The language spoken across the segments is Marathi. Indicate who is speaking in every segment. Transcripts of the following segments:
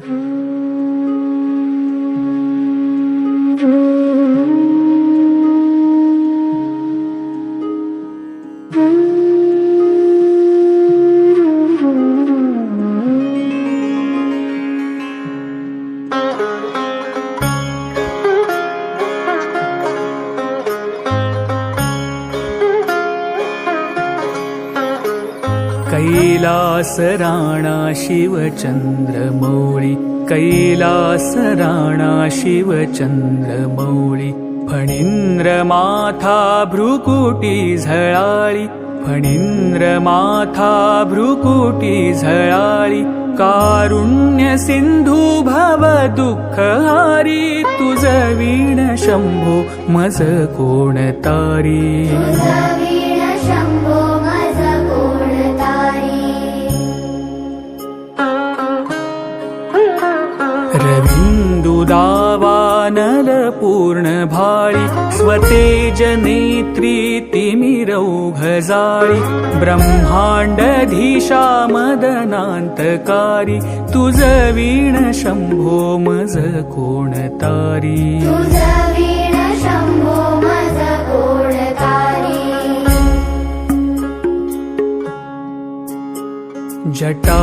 Speaker 1: Música कैलास राणा शिवचंद्रमौळी कैलास राणा शिवचंद्रमौळी फणींद्र माथा भ्रुकुटी झळाळी फणींद्र माथा भ्रुकुटी झळाळी कारुण्य सिंधू भव दुःख हारी तुझ वीण शंभो मज कोण रविन्दुदावानल पूर्ण भाळी स्वतेज नेत्री तिमिरौघजाळी ब्रह्माण्डधीशा मदनान्तकारी तुझ वीण शंभो मज कोण जटा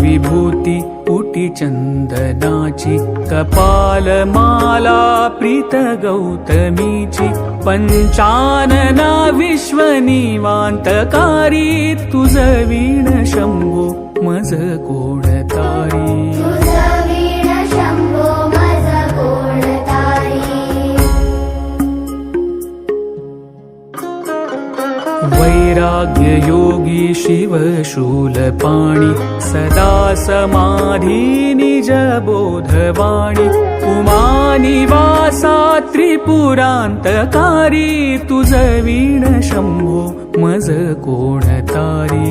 Speaker 1: विभूती उटी चंदनाची कपालमाला प्रीत गौतमीची पंचानना विश्वनिवान्तकारी तुझ वीण शंभो मज कोणतारी वैराग्ययोगी शिवशूलपाणि सदा समाधि निजबोधवाणि वासा त्रिपुरान्तकारी तुज वीण शम्भो मज कोणतारी।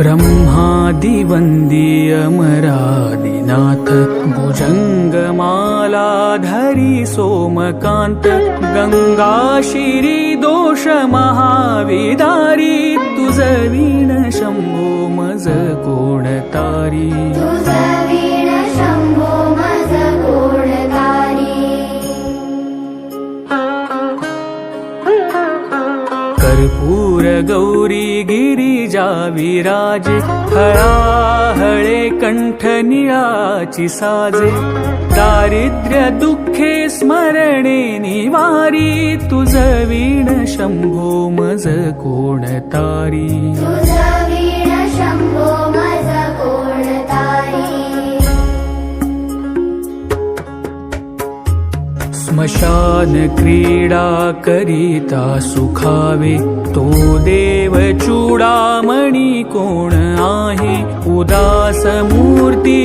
Speaker 1: ब्रह्मादिवन्द्यमरादिनाथ भुजङ्गमालाधरि सोमकान्त गङ्गाशिरी दोष महाविदारी तुझ वीण शम्भो मज कोणतारी
Speaker 2: तुझ
Speaker 1: कर्पूर गौरी गिरिजा विराजे हळाहळे कंठ निळाची साजे. दारिद्र्य दुःखे स्मरणे निवारी तुझ वीण शंभो मज कोणतारी
Speaker 2: तुझ
Speaker 1: स्मशान क्रीडा करिता सुखावे तो देव चूडामणी कोण आहे? उदास मूर्ती